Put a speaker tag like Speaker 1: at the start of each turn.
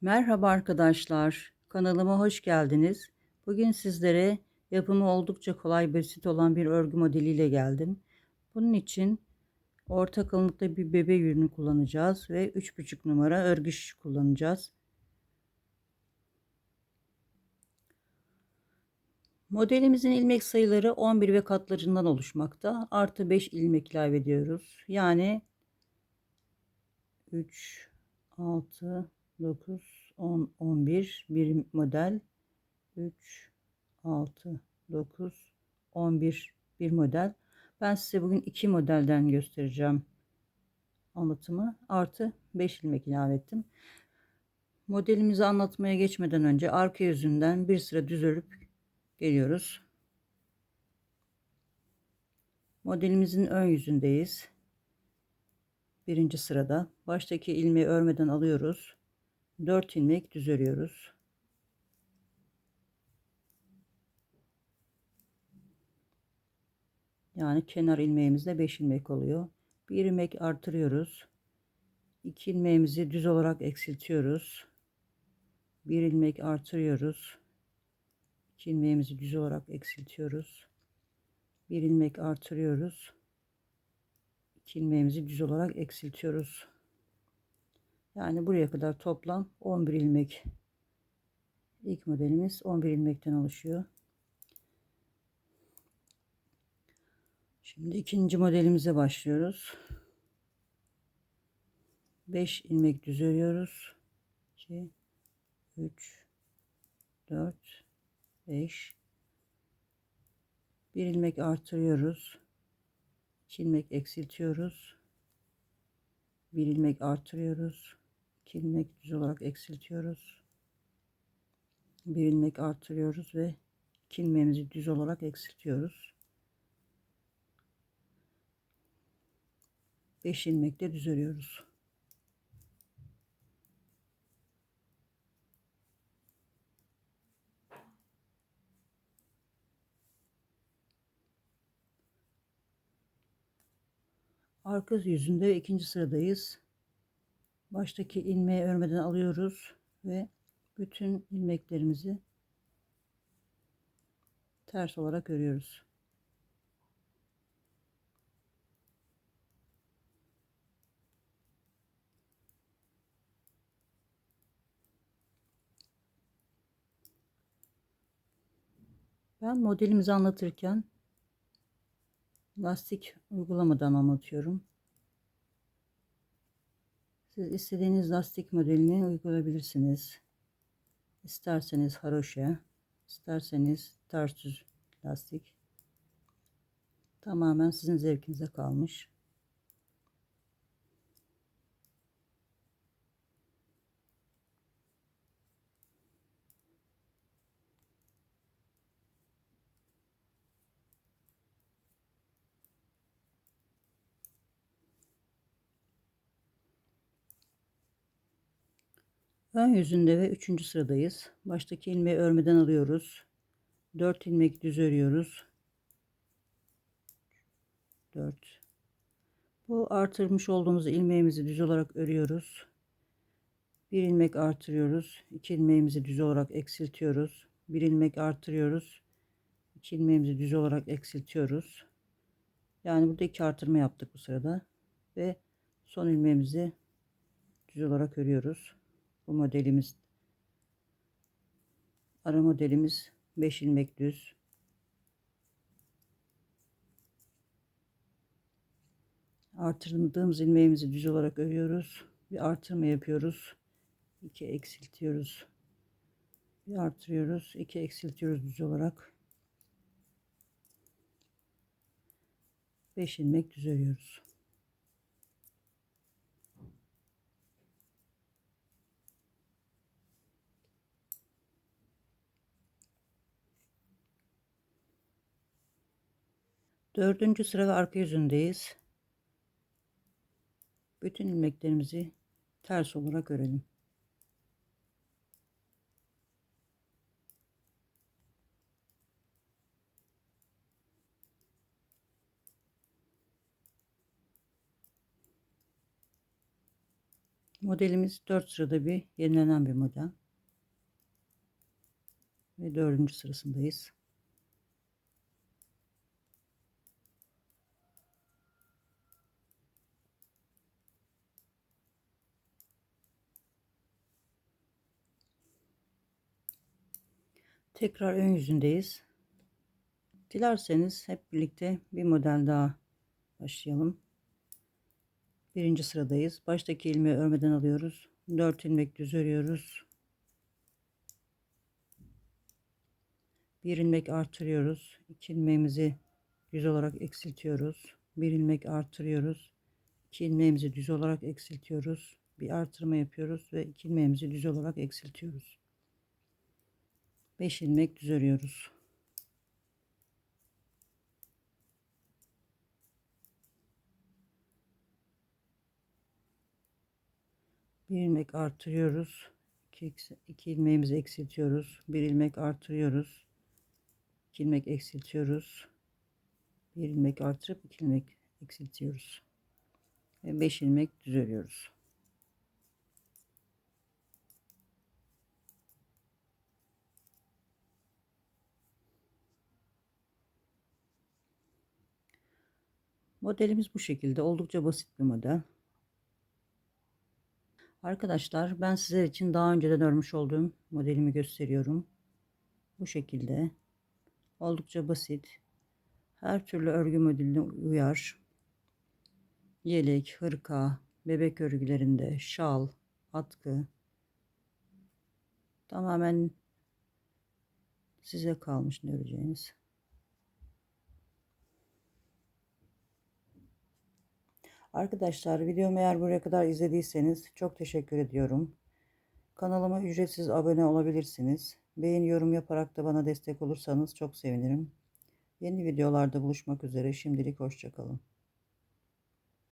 Speaker 1: Merhaba arkadaşlar, kanalıma hoş geldiniz. Bugün sizlere yapımı oldukça kolay basit olan bir örgü modeliyle geldim. Bunun için orta kalınlıkta bir bebe yünü kullanacağız ve 3,5 numara örgü şiş kullanacağız. Modelimizin ilmek sayıları 11 ve katlarından oluşmakta. Artı 5 ilmek ilave ediyoruz. Yani 3, 6, 9, 10, 11 bir model 3, 6, 9, 11 bir model. Ben size bugün iki modelden göstereceğim anlatımı. Artı 5 ilmek ilave ettim. Modelimizi anlatmaya geçmeden önce arka yüzünden bir sıra düz örüp geliyoruz. Modelimizin ön yüzündeyiz. Birinci sırada baştaki ilmeği örmeden alıyoruz. 4 ilmek düz örüyoruz. Yani kenar ilmeğimizde 5 ilmek oluyor. Bir ilmek artırıyoruz. 2 ilmeğimizi düz olarak eksiltiyoruz. Bir ilmek artırıyoruz. 2 ilmeğimizi düz olarak eksiltiyoruz. Bir ilmek artırıyoruz. 2 ilmeğimizi düz olarak eksiltiyoruz. Yani buraya kadar toplam 11 ilmek. İlk modelimiz 11 ilmekten oluşuyor. Şimdi ikinci modelimize başlıyoruz. 5 ilmek düz örüyoruz. 2 3 4 5 bir ilmek artırıyoruz. 2 ilmek eksiltiyoruz. Bir ilmek artırıyoruz. 2 ilmek düz olarak eksiltiyoruz. Bir ilmek artırıyoruz ve 2 ilmeğimizi düz olarak eksiltiyoruz. 5 ilmek de düz örüyoruz. Arka yüzünde ikinci sıradayız. Baştaki ilmeği örmeden alıyoruz ve bütün ilmeklerimizi ters olarak örüyoruz. Ben modelimizi anlatırken lastik uygulamadan anlatıyorum. Siz istediğiniz lastik modelini uygulayabilirsiniz. İsterseniz haroşa, isterseniz ters lastik. Tamamen sizin zevkinize kalmış. Ön yüzünde ve üçüncü sıradayız. Baştaki ilmeği örmeden alıyoruz. 4 ilmek düz örüyoruz. 4 Bu artırmış olduğumuz ilmeğimizi düz olarak örüyoruz. Bir ilmek artırıyoruz. 2 ilmeğimizi düz olarak eksiltiyoruz. Bir ilmek artırıyoruz. 2 ilmeğimizi düz olarak eksiltiyoruz. Yani burada iki artırma yaptık bu sırada ve son ilmeğimizi düz olarak örüyoruz. Bu modelimiz ara modelimiz 5 ilmek düz. Artırdığımız ilmeğimizi düz olarak örüyoruz. Bir artırma yapıyoruz. 2 eksiltiyoruz. Bir artırıyoruz. 2 eksiltiyoruz düz olarak. 5 ilmek düz örüyoruz. Dördüncü sıra ve arka yüzündeyiz. Bütün ilmeklerimizi ters olarak örelim. Modelimiz 4 sırada bir yenilenen bir model. Ve dördüncü sırasındayız. Tekrar ön yüzündeyiz. Dilerseniz hep birlikte bir model daha başlayalım. Birinci sıradayız. Baştaki ilmeği örmeden alıyoruz. 4 ilmek düz örüyoruz. Bir ilmek artırıyoruz. 2 ilmeğimizi düz olarak eksiltiyoruz. Bir ilmek artırıyoruz. 2 ilmeğimizi düz olarak eksiltiyoruz. Bir artırma yapıyoruz ve 2 ilmeğimizi düz olarak eksiltiyoruz. 5 ilmek düz örüyoruz. Bir ilmek artırıyoruz. 2, 2 ilmeğimizi eksiltiyoruz. Bir ilmek artırıyoruz. 2 ilmek eksiltiyoruz. Bir ilmek artırıp 2 ilmek eksiltiyoruz. Ve 5 ilmek düz örüyoruz. Modelimiz bu şekilde. Oldukça basit bir model. Arkadaşlar ben sizler için daha önceden örmüş olduğum modelimi gösteriyorum. Bu şekilde. Oldukça basit. Her türlü örgü modeline uyar. Yelek, hırka, bebek örgülerinde, şal, atkı. Tamamen size kalmış ne öreceğiniz. Arkadaşlar videomu eğer buraya kadar izlediyseniz çok teşekkür ediyorum. Kanalıma ücretsiz abone olabilirsiniz. Beğeni yorum yaparak da bana destek olursanız çok sevinirim. Yeni videolarda buluşmak üzere. Şimdilik hoşçakalın.